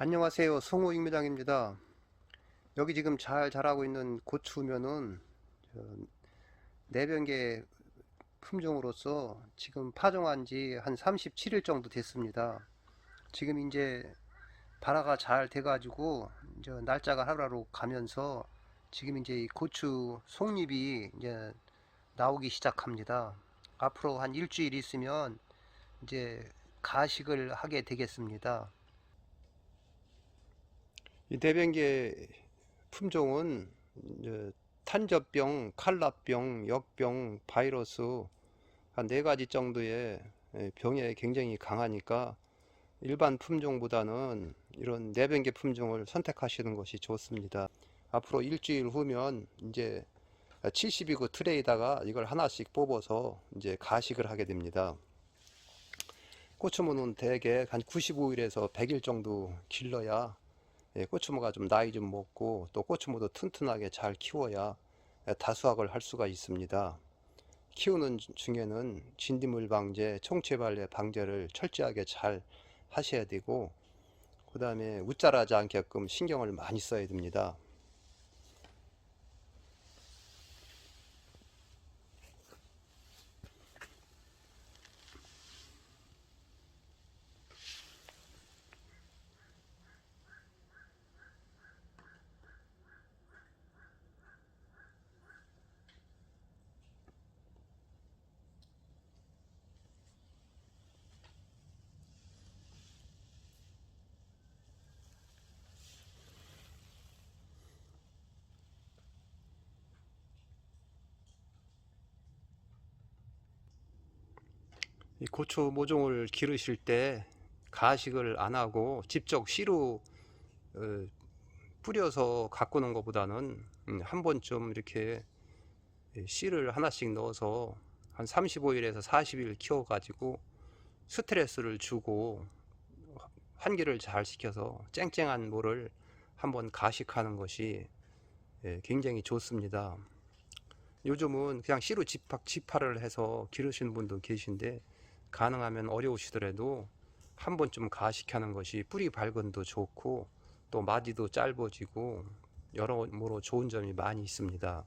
안녕하세요. 송호 익매장입니다. 여기 지금 잘 자라고 있는 고추면은 저 내병계 품종으로서 지금 파종한 지 한 37일 정도 됐습니다. 지금 이제 발화가 잘 돼 가지고 이제 날짜가 하루하루 가면서 지금 이제 이 고추 속잎이 이제 나오기 시작합니다. 앞으로 한 일주일 있으면 이제 가식을 하게 되겠습니다 이 대변계 품종은 이제 탄저병, 칼라병, 역병, 바이러스 한 네 가지 정도의 병에 굉장히 강하니까 일반 품종보다는 이런 내병계 품종을 선택하시는 것이 좋습니다. 앞으로 일주일 후면 이제 72구 트레이다가 이걸 하나씩 뽑아서 이제 가식을 하게 됩니다. 고추무는 대개 한 95일에서 100일 정도 길러야 예, 고추무가 좀 나이 좀 먹고 또 고추무도 튼튼하게 잘 키워야 예, 다수확을 할 수가 있습니다. 키우는 중에는 진딧물 방제, 총체발레 방제를 철저하게 잘 하셔야 되고 그 다음에 웃자라지 않게끔 신경을 많이 써야 됩니다. 고추 모종을 기르실 때 가식을 안 하고 직접 씨로 어, 뿌려서 가꾸는 것보다는 음, 한 번쯤 이렇게 씨를 하나씩 넣어서 한 35일에서 40일 키워 가지고 스트레스를 주고 환기를 잘 시켜서 쨍쨍한 물을 한번 가식하는 것이 예, 굉장히 좋습니다. 요즘은 그냥 씨로 집합, 집화를 해서 기르시는 분도 계신데 가능하면 어려우시더라도 한 번쯤 가식하는 것이 뿌리 발근도 좋고 또 마디도 짧아지고 여러모로 좋은 점이 많이 있습니다.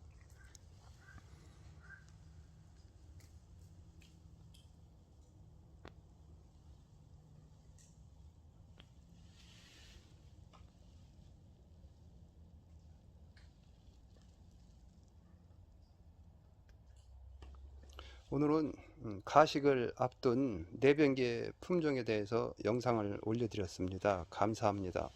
오늘은 음, 가식을 앞둔 내병계 품종에 대해서 영상을 올려드렸습니다. 감사합니다.